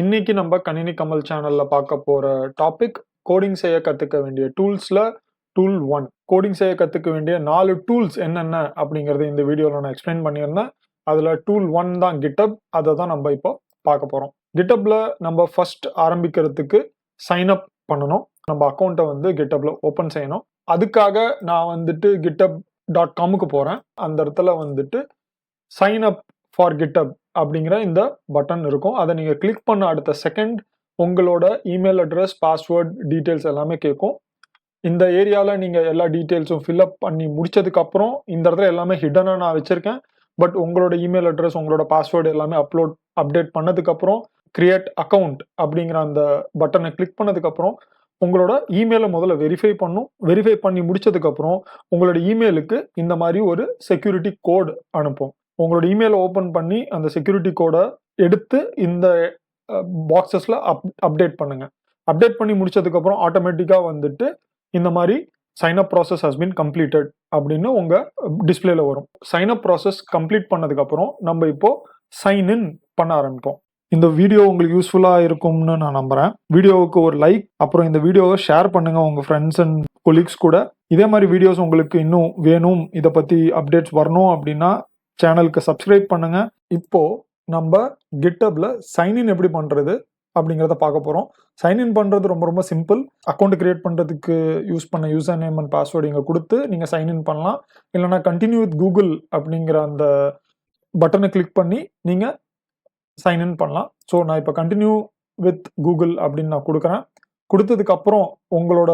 இன்னைக்கு நம்ம கணினி கமல் சேனல்ல பார்க்க போற டாபிக் கோடிங் செய்ய கத்துக்க வேண்டிய டூல்ஸ்ல டூல் ஒன் கோடிங் செய்ய கத்துக்க வேண்டிய நாலு டூல்ஸ் என்னென்ன அப்படிங்கறத இந்த வீடியோல நான் எக்ஸ்பிளைன் பண்ணியிருந்தேன். அதுல டூல் ஒன் தான் கிட்டப் அதை தான் நம்ம இப்போ பார்க்க போறோம். கிட்டப்ல நம்ம ஃபர்ஸ்ட் ஆரம்பிக்கிறதுக்கு சைன் அப் பண்ணணும். நம்ம அக்கௌண்ட்டை வந்து கிட்டப்ல ஓப்பன் செய்யணும். அதுக்காக நான் வந்துட்டு கிட்டப் டாட் காமுக்கு போறேன். அந்த இடத்துல வந்துட்டு சைன் அப் ஃபார் கிட்டப் அப்படிங்கிற இந்த பட்டன் இருக்கும். அதை நீங்கள் கிளிக் பண்ண அடுத்த செகண்ட் உங்களோட இமெயில் அட்ரஸ் பாஸ்வேர்ட் டீட்டெயில்ஸ் எல்லாமே கேட்கும். இந்த ஏரியாவில் நீங்கள் எல்லா டீட்டெயில்ஸும் ஃபில்அப் பண்ணி முடிச்சதுக்கப்புறம் இந்த இடத்துல எல்லாமே ஹிடனாக நான் வச்சுருக்கேன். பட் உங்களோட இமெயில் அட்ரஸ் உங்களோட பாஸ்வேர்டு எல்லாமே அப்லோட் அப்டேட் பண்ணதுக்கப்புறம் கிரியேட் அக்கௌண்ட் அப்படிங்கிற அந்த பட்டனை கிளிக் பண்ணதுக்கப்புறம் உங்களோட இமெயிலை முதல்ல வெரிஃபை பண்ணும். வெரிஃபை பண்ணி முடிச்சதுக்கப்புறம் உங்களோட இமெயிலுக்கு இந்த மாதிரி ஒரு செக்யூரிட்டி கோட் அனுப்பும். உங்களோட இமெயிலை ஓப்பன் பண்ணி அந்த செக்யூரிட்டி கோடை எடுத்து இந்த பாக்ஸஸில் அப் அப்டேட் பண்ணுங்கள் அப்டேட் பண்ணி முடிச்சதுக்கப்புறம் ஆட்டோமேட்டிக்காக வந்துட்டு இந்த மாதிரி sign up process has been completed அப்படின்னு உங்கள் டிஸ்பிளேல வரும். சைன் அப் ப்ராசஸ் கம்ப்ளீட் பண்ணதுக்கப்புறம் நம்ம இப்போ சைன் இன் பண்ண ஆரம்பிப்போம். இந்த வீடியோ உங்களுக்கு யூஸ்ஃபுல்லாக இருக்கும்னு நான் நம்புகிறேன் வீடியோவுக்கு ஒரு லைக் அப்புறம் இந்த வீடியோவை ஷேர் பண்ணுங்கள் உங்கள் ஃப்ரெண்ட்ஸ் அண்ட் கொலீக்ஸ் கூட. இதே மாதிரி வீடியோஸ் உங்களுக்கு இன்னும் வேணும் இதை பற்றி அப்டேட்ஸ் வரணும் அப்படின்னா சேனலுக்கு சப்ஸ்கிரைப் பண்ணுங்க. இப்போ நம்ம கிட்டப்ல சைன்இன் எப்படி பண்றது அப்படிங்கிறத பார்க்க போறோம். சைன்இன் பண்றது ரொம்ப ரொம்ப சிம்பிள் அக்கௌண்ட் கிரியேட் பண்றதுக்கு யூஸ் பண்ண யூசர் நேம் அண்ட் பாஸ்வேர்டு இங்கே கொடுத்து நீங்க சைன்இன் பண்ணலாம். இல்லைனா கண்டினியூ வித் கூகுள் அப்படிங்கிற அந்த பட்டனை கிளிக் பண்ணி நீங்க சைன்இன் பண்ணலாம். ஸோ நான் இப்போ கண்டினியூ வித் கூகுள் அப்படின்னு நான் கொடுக்குறேன். கொடுத்ததுக்கு அப்புறம் உங்களோட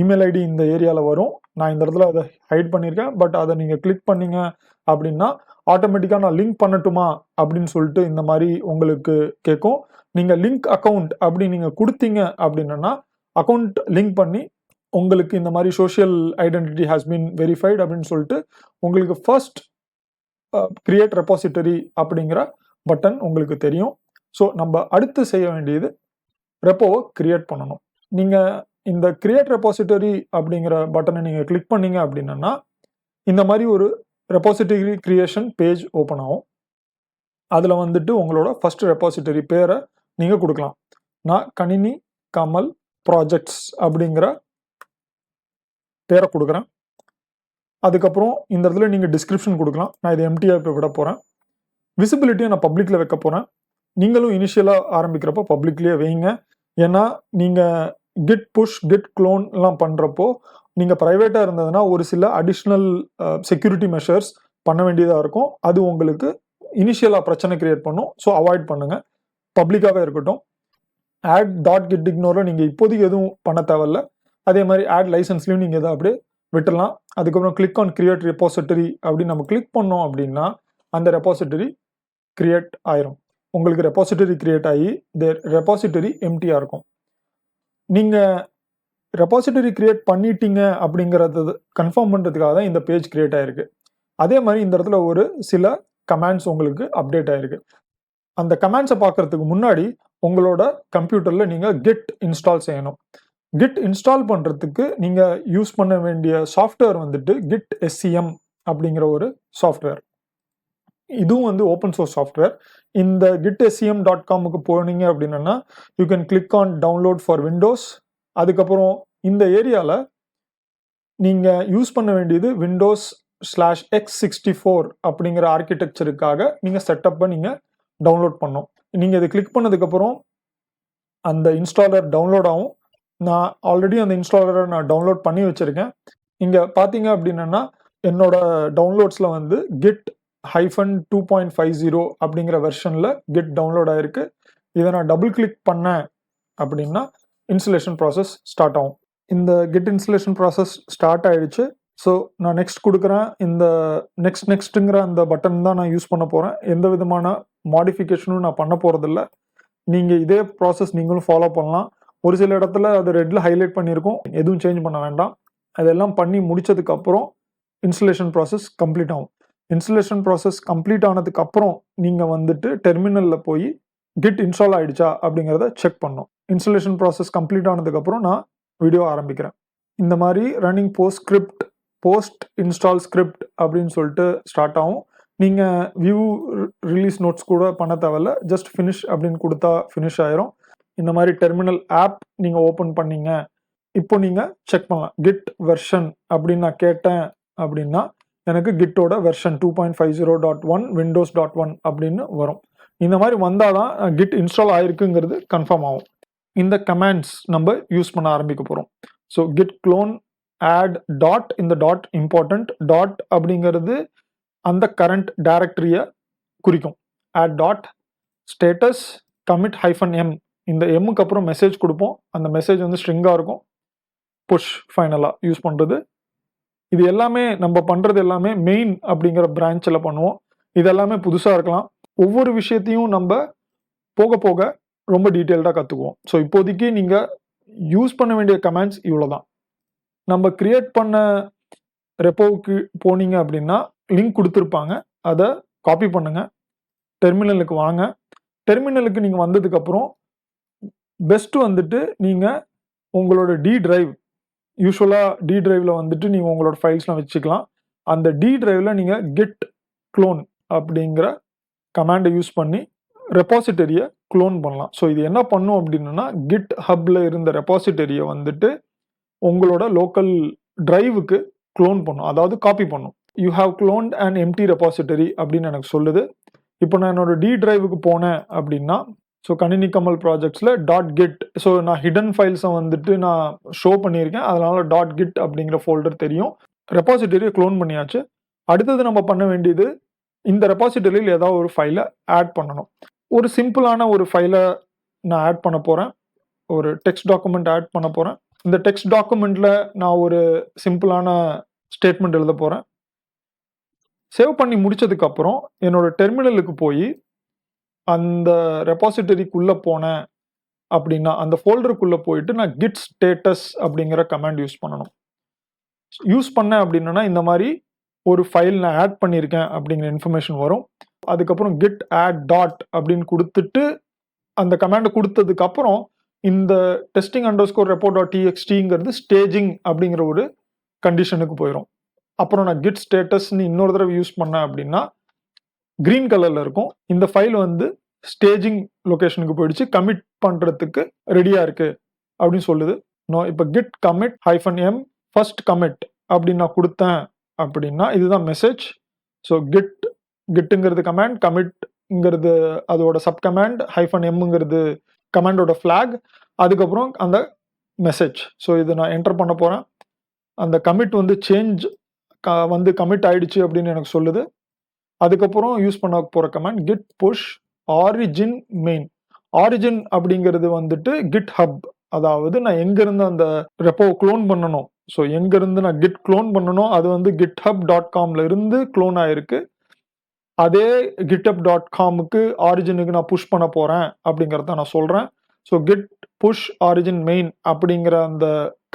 இமெயில் ஐடி இந்த ஏரியாவில் வரும். நான் இந்த இடத்துல அதை ஹைட் பண்ணியிருக்கேன். பட் அதை நீங்கள் கிளிக் பண்ணீங்க அப்படின்னா ஆட்டோமேட்டிக்காக நான் லிங்க் பண்ணட்டுமா அப்படின்னு சொல்லிட்டு இந்த மாதிரி உங்களுக்கு கேட்கும். நீங்கள் லிங்க் அக்கௌண்ட் அப்படி நீங்கள் கொடுத்தீங்க அப்படின்னா அக்கௌண்ட் லிங்க் பண்ணி உங்களுக்கு இந்த மாதிரி social identity has been verified அப்படின்னு சொல்லிட்டு உங்களுக்கு ஃபர்ஸ்ட் கிரியேட் ரெப்பாசிட்டரி அப்படிங்கிற பட்டன் உங்களுக்கு தெரியும். ஸோ நம்ம அடுத்து செய்ய வேண்டியது ரெப்போவை கிரியேட் பண்ணணும். நீங்கள் இந்த கிரியேட் ரெப்பாசிட்டரி அப்படிங்கிற பட்டனை நீங்கள் கிளிக் பண்ணீங்க அப்படின்னா இந்த மாதிரி ஒரு ரெப்பாசிட்டரி கிரியேஷன் பேஜ் ஓப்பன் ஆகும். அதில் வந்துட்டு உங்களோட ஃபர்ஸ்ட் ரெப்பாசிட்டரி பேரை நீங்கள் கொடுக்கலாம். நான் கணினி கமல் ப்ராஜெக்ட்ஸ் அப்படிங்கிற பேரை கொடுக்குறேன். அதுக்கப்புறம் இந்த இடத்துல நீங்கள் டிஸ்கிரிப்ஷன் கொடுக்கலாம். நான் இது எம்டிஆர் இப்போ விட போகிறேன் விசிபிலிட்டியை நான் பப்ளிக்கில் வைக்க போகிறேன் நீங்களும் இனிஷியலாக ஆரம்பிக்கிறப்போ பப்ளிக்லேயே வைங்க. ஏன்னா நீங்கள் கிட் புஷ் கிட் க்ளோன்லாம் பண்ணுறப்போ நீங்கள் ப்ரைவேட்டாக இருந்ததுன்னா ஒரு சில அடிஷ்னல் செக்யூரிட்டி மெஷர்ஸ் பண்ண வேண்டியதாக இருக்கும். அது உங்களுக்கு இனிஷியலாக பிரச்சனை கிரியேட் பண்ணும். ஸோ அவாய்ட் பண்ணுங்கள் பப்ளிக்காகவே இருக்கட்டும். ஆட் டாட் கிட் இக்னோரில் நீங்கள் இப்போதைக்கு எதுவும் பண்ண தேவையில்ல. அதே மாதிரி ஆட் லைசன்ஸ்லையும் நீங்கள் எதாவது அப்படியே விட்டுடலாம். அதுக்கப்புறம் கிளிக் ஆன் கிரியேட் ரெப்பாசிட்டரி அப்படின்னு நம்ம கிளிக் பண்ணோம் அப்படின்னா அந்த ரெப்பாசிட்டரி கிரியேட் ஆயிரும். உங்களுக்கு ரெப்பாசிட்டரி கிரியேட் ஆகி இந்த ரெப்பாசிட்டரி எம்டியாக இருக்கும். நீங்கள் ரெப்பாசிட்டரி கிரியேட் பண்ணிட்டீங்க அப்படிங்கிறது கன்ஃபார்ம் பண்ணுறதுக்காக தான் இந்த பேஜ் கிரியேட் ஆகிருக்கு அதே மாதிரி இந்த இடத்துல ஒரு சில கமாண்ட்ஸ் உங்களுக்கு அப்டேட் ஆயிருக்கு. அந்த கமாண்ட்ஸை பார்க்கறதுக்கு முன்னாடி உங்களோட கம்ப்யூட்டரில் நீங்கள் கிட் இன்ஸ்டால் செய்யணும். கிட் இன்ஸ்டால் பண்ணுறதுக்கு நீங்கள் யூஸ் பண்ண வேண்டிய சாஃப்ட்வேர் வந்துட்டு கிட் எஸ்சிஎம் அப்படிங்கிற ஒரு சாஃப்ட்வேர் இதுவும் வந்து ஓப்பன் சோர்ஸ் சாஃப்ட்வேர் இந்த கிட் எஸ்சிஎம் டாட் காமுக்கு போனீங்க அப்படின்னா you can click on download for Windows அதுக்கப்புறம் இந்த ஏரியாவில் நீங்கள் யூஸ் பண்ண வேண்டியது Windows slash x sixty four அப்படிங்கிற ஆர்கிடெக்சருக்காக நீங்கள் செட்டப்பை நீங்கள் டவுன்லோட் பண்ணோம் நீங்கள் இதை கிளிக் பண்ணதுக்கப்புறம் அந்த இன்ஸ்டாலர் டவுன்லோட் ஆகும். நான் ஆல்ரெடி அந்த இன்ஸ்டாலரை நான் டவுன்லோட் பண்ணி வச்சுருக்கேன். இங்கே பார்த்தீங்க அப்படின்னா என்னோட டவுன்லோட்ஸில் வந்து Git hyphen two point five zero அப்படிங்கிற வெர்ஷனில் கிட் டவுன்லோட் ஆயிருக்கு. இதை நான் டபுள் கிளிக் பண்ணேன் அப்படின்னா இன்ஸ்டலேஷன் ப்ராசஸ் ஸ்டார்ட் ஆகும். இந்த கிட் இன்ஸ்டலேஷன் ப்ராசஸ் ஸ்டார்ட் ஆயிடுச்சு. ஸோ நான் நெக்ஸ்ட் கொடுக்குறேன். இந்த நெக்ஸ்ட் நெக்ஸ்ட்டுங்கிற அந்த பட்டன் தான் நான் யூஸ் பண்ண போகிறேன் எந்த விதமான மாடிஃபிகேஷனும் நான் பண்ண போகிறதில்ல நீங்கள் இதே ப்ராசஸ் நீங்களும் ஃபாலோ பண்ணலாம். ஒரு சில இடத்துல அது ரெட்டில் ஹைலைட் பண்ணியிருக்கோம். எதுவும் சேஞ்ச் பண்ண வேண்டாம். அதெல்லாம் பண்ணி முடித்ததுக்கப்புறம் இன்ஸ்டலேஷன் ப்ராசஸ் கம்ப்ளீட் ஆகும். இன்ஸ்டலேஷன் ப்ராசஸ் கம்ப்ளீட் ஆனதுக்கு அப்புறம் நீங்கள் வந்துட்டு டெர்மினலில் போய் கிட் இன்ஸ்டால் ஆகிடுச்சா அப்படிங்கிறத செக் பண்ணோம் இன்ஸ்டலேஷன் ப்ராசஸ் கம்ப்ளீட் ஆனதுக்கப்புறம் நான் வீடியோ ஆரம்பிக்கிறேன். இந்த மாதிரி running post script post install script அப்படின்னு சொல்லிட்டு ஸ்டார்ட் ஆகும். நீங்கள் வியூ ரிலீஸ் நோட்ஸ் கூட பண்ண தேவையில்ல. ஜஸ்ட் ஃபினிஷ் அப்படின்னு கொடுத்தா ஃபினிஷ் ஆயிரும். இந்த மாதிரி டெர்மினல் ஆப் நீங்கள் ஓப்பன் பண்ணீங்க. இப்போ நீங்கள் செக் பண்ணலாம். கிட் வெர்ஷன் அப்படின்னு நான் கேட்டேன் அப்படின்னா எனக்கு கிட்டோட version two point five zero dot one Windows dot one அப்படின்னு வரும். இந்த மாதிரி வந்தால் தான் கிட் இன்ஸ்டால் ஆயிருக்குங்கிறது கன்ஃபார்ம் ஆகும். இந்த கமாண்ட்ஸ் நம்ம யூஸ் பண்ண ஆரம்பிக்க போகிறோம் so Git clone add dot இந்த டாட் இம்பார்ட்டண்ட் டாட் அப்படிங்கிறது அந்த கரண்ட் டைரக்டரியை குறிக்கும். Add dot status commit hyphen M இந்த எம்முக்கு அப்புறம் மெசேஜ் கொடுப்போம். அந்த மெசேஜ் வந்து ஸ்ட்ரிங்காக இருக்கும். புஷ் ஃபைனலாக யூஸ் பண்ணுறது இது எல்லாமே நம்ம பண்ணுறது எல்லாமே மெயின் அப்படிங்கிற பிரான்ச்சில் பண்ணுவோம். இது எல்லாமே புதுசாக இருக்கலாம். ஒவ்வொரு விஷயத்தையும் நம்ம போக போக ரொம்ப டீட்டெயில்டாக கற்றுக்குவோம் ஸோ இப்போதைக்கு நீங்கள் யூஸ் பண்ண வேண்டிய கமெண்ட்ஸ் இவ்வளோ தான் நம்ம கிரியேட் பண்ண ரெப்போவுக்கு போனீங்க அப்படின்னா லிங்க் கொடுத்துருப்பாங்க. அதை காப்பி பண்ணுங்கள் டெர்மினலுக்கு வாங்க. டெர்மினலுக்கு நீங்கள் வந்ததுக்கப்புறம் பெஸ்ட்டு வந்துட்டு நீங்கள் உங்களோட டி டிரைவ் யூஸ்வலாக டி டிரைவில் வந்துட்டு நீங்கள் உங்களோட ஃபைல்ஸ்லாம் வச்சுக்கலாம். அந்த டி டிரைவில் நீங்கள் கெட் க்ளோன் அப்படிங்கிற கமாண்டை யூஸ் பண்ணி ரெப்பாசிட்டரியை க்ளோன் பண்ணலாம். ஸோ இது என்ன பண்ணும் அப்படின்னா கிட் ஹப்பில் இருந்த ரெப்பாசிட்டரியை வந்துட்டு உங்களோட லோக்கல் டிரைவுக்கு க்ளோன் பண்ணும். அதாவது காப்பி பண்ணும். You have cloned and empty repository அப்படின்னு எனக்கு சொல்லுது. இப்போ நான் என்னோட டி டிரைவுக்கு போனேன் அப்படின்னா ஸோ கணினி கமல் ப்ராஜெக்ட்ஸில் டாட் கிட் ஸோ நான் ஹிடன் ஃபைல்ஸை வந்துட்டு நான் ஷோ பண்ணியிருக்கேன். அதனால. டாட் கிட் அப்படிங்கிற ஃபோல்டர் தெரியும். ரெப்பாசிட்டரியை க்ளோன் பண்ணியாச்சு. அடுத்தது நம்ம பண்ண வேண்டியது இந்த ரெப்பாசிட்டரியில் ஏதாவது ஒரு ஃபைலை ஆட் பண்ணணும். ஒரு சிம்பிளான ஒரு ஃபைலை நான் ஆட் பண்ண போகிறேன் ஒரு டெக்ஸ்ட் டாக்குமெண்ட் ஆட் பண்ண போகிறேன் இந்த டெக்ஸ்ட் டாக்குமெண்ட்டில் நான் ஒரு சிம்பிளான ஸ்டேட்மெண்ட் எழுத போகிறேன் சேவ் பண்ணி முடித்ததுக்கப்புறம் என்னோடய டெர்மினலுக்கு போய் அந்த ரெப்பாசிட்டரிக்குள்ளே போனேன் அப்படின்னா அந்த ஃபோல்டருக்குள்ளே போயிட்டு நான் கிட் ஸ்டேட்டஸ் அப்படிங்கிற கமாண்ட் யூஸ் பண்ணணும். யூஸ் பண்ணேன் அப்படின்னா இந்த மாதிரி ஒரு ஃபைல் நான் ஆட் பண்ணியிருக்கேன் அப்படிங்கிற இன்ஃபர்மேஷன் வரும். அதுக்கப்புறம் கிட் ஆட் டாட் அப்படின்னு கொடுத்துட்டு அந்த கமாண்டை கொடுத்ததுக்கப்புறம் இந்த testing underscore repo dot டிஎக்ஸ்டிங்கிறது ஸ்டேஜிங் அப்படிங்கிற ஒரு கண்டிஷனுக்கு போயிடும் அப்புறம் நான் கிட் ஸ்டேட்டஸ்னு இன்னொரு தடவை யூஸ் பண்ணேன் அப்படின்னா கிரீன் கலரில் இருக்கும். இந்த ஃபைல் வந்து ஸ்டேஜிங் லொக்கேஷனுக்கு போயிடுச்சு. கமிட் பண்ணுறதுக்கு ரெடியாக இருக்குது அப்படின்னு சொல்லுது. நோ இப்போ Git commit hyphen M first commit அப்படின்னு நான் கொடுத்தேன் அப்படின்னா இதுதான் மெசேஜ் ஸோ கிட் கிட்டுங்கிறது கமாண்ட் கமிட்ங்கிறது அதோட சப் கமாண்ட் ஹைஃபன் எம்ங்கிறது கமாண்டோட ஃப்ளாக் அதுக்கப்புறம் அந்த மெசேஜ் ஸோ இது நான் என்டர் பண்ண போகிறேன் அந்த கமிட் வந்து சேஞ்ச் வந்து கமிட் ஆயிடுச்சு அப்படின்னு எனக்கு சொல்லுது. அதுக்கப்புறம் யூஸ் பண்ண போகிற command Git push origin main origin அப்படிங்கிறது வந்துட்டு கிட் ஹப் அதாவது நான் எங்கேருந்து அந்த ரெப்போ க்ளோன் பண்ணணும்? ஸோ எங்கேருந்து நான் கிட் க்ளோன் பண்ணணும்? அது வந்து கிட் ஹப் டாட் காம்ல இருந்து க்ளோன் ஆயிருக்கு. அதே கிட்டப் டாட் காமுக்கு ஆரிஜினுக்கு நான் புஷ் பண்ண போகிறேன் அப்படிங்கிறத நான் சொல்கிறேன் so Git push origin main அப்படிங்கிற அந்த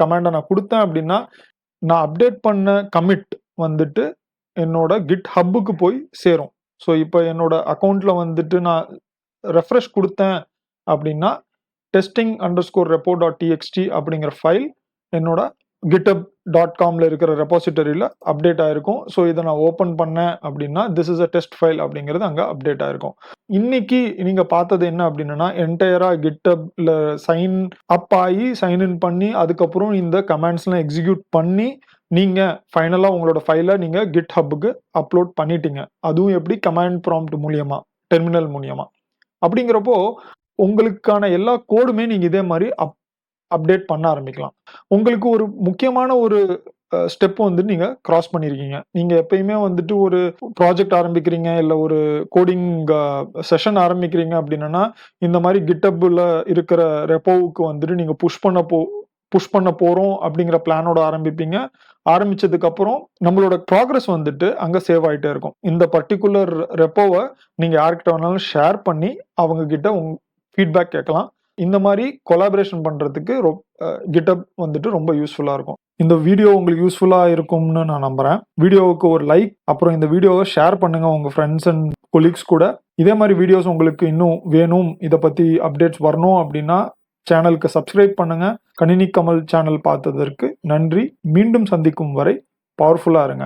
கமாண்டை நான் கொடுத்தேன் அப்படின்னா நான் அப்டேட் பண்ண கமிட் வந்துட்டு என்னோட கிட் ஹப்புக்கு போய் சேரும். ஸோ இப்போ என்னோட அக்கௌண்ட்ல வந்துட்டு நான் ரெஃப்ரெஷ் கொடுத்தேன் அப்படின்னா testing underscore repo dot TXT அப்படிங்கிற ஃபைல் என்னோட கிட்டப் டாட் காமில் இருக்கிற ரெப்பாசிட்டரியில் அப்டேட் ஆயிருக்கும். ஸோ இதை நான் ஓப்பன் பண்ணேன் அப்படின்னா this is a test file அப்படிங்கிறது அங்கே அப்டேட் ஆயிருக்கும். இன்னைக்கு நீங்கள் பார்த்தது என்ன அப்படின்னா என்டையராக கிட்டப்ல சைன் அப் ஆகி சைன் இன் பண்ணி அதுக்கப்புறம் இந்த கமெண்ட்ஸ்லாம் எக்ஸிக்யூட் பண்ணி நீங்கள் ஃபைனலாக உங்களோட ஃபைலை நீங்கள் கிட் ஹப்புக்கு அப்லோட் பண்ணிட்டீங்க. அதுவும் எப்படி? கமாண்ட் ப்ராம்ப்ட் மூலியமா டெர்மினல் மூலியமா. அப்படிங்கிறப்போ உங்களுக்கான எல்லா கோடுமே நீங்கள் இதே மாதிரி அப் அப்டேட் பண்ண ஆரம்பிக்கலாம். உங்களுக்கு ஒரு முக்கியமான ஒரு ஸ்டெப் வந்து நீங்கள் கிராஸ் பண்ணியிருக்கீங்க நீங்கள் எப்பயுமே வந்துட்டு ஒரு ப்ராஜெக்ட் ஆரம்பிக்கிறீங்க இல்லை ஒரு கோடிங் செஷன் ஆரம்பிக்கிறீங்க அப்படின்னா இந்த மாதிரி கிட்டப்பில் இருக்கிற ரெப்போவுக்கு வந்துட்டு நீங்கள் புஷ் பண்ண போ புஷ் பண்ண போறோம் அப்படிங்கிற பிளானோட ஆரம்பிப்பீங்க. ஆரம்பிச்சதுக்கு அப்புறம் நம்மளோட ப்ராக்ரஸ் வந்துட்டு அங்க சேவ் ஆயிட்டே இருக்கும். இந்த பர்டிகுலர் ரெப்போவை நீங்க யார்கிட்ட வேணாலும் ஷேர் பண்ணி அவங்க கிட்ட உங்க ஃபீட்பேக் கேட்கலாம். இந்த மாதிரி கொலாபரேஷன் பண்றதுக்கு கிட்டப் வந்துட்டு ரொம்ப யூஸ்ஃபுல்லா இருக்கும். இந்த வீடியோ உங்களுக்கு யூஸ்ஃபுல்லா இருக்கும்னு நான் நம்புறேன். வீடியோவுக்கு ஒரு லைக் அப்புறம் இந்த வீடியோவை ஷேர் பண்ணுங்க உங்க ஃப்ரெண்ட்ஸ் அண்ட் கொலீக்ஸ் கூட. இதே மாதிரி வீடியோஸ் உங்களுக்கு இன்னும் வேணும் இதை பத்தி அப்டேட்ஸ் வரணும் அப்படின்னா சேனலுக்கு சப்ஸ்கிரைப் பண்ணுங்க. கணினி கமல் சேனல் பார்த்ததற்கு நன்றி. மீண்டும் சந்திக்கும் வரை பவர்ஃபுல்லா இருங்க.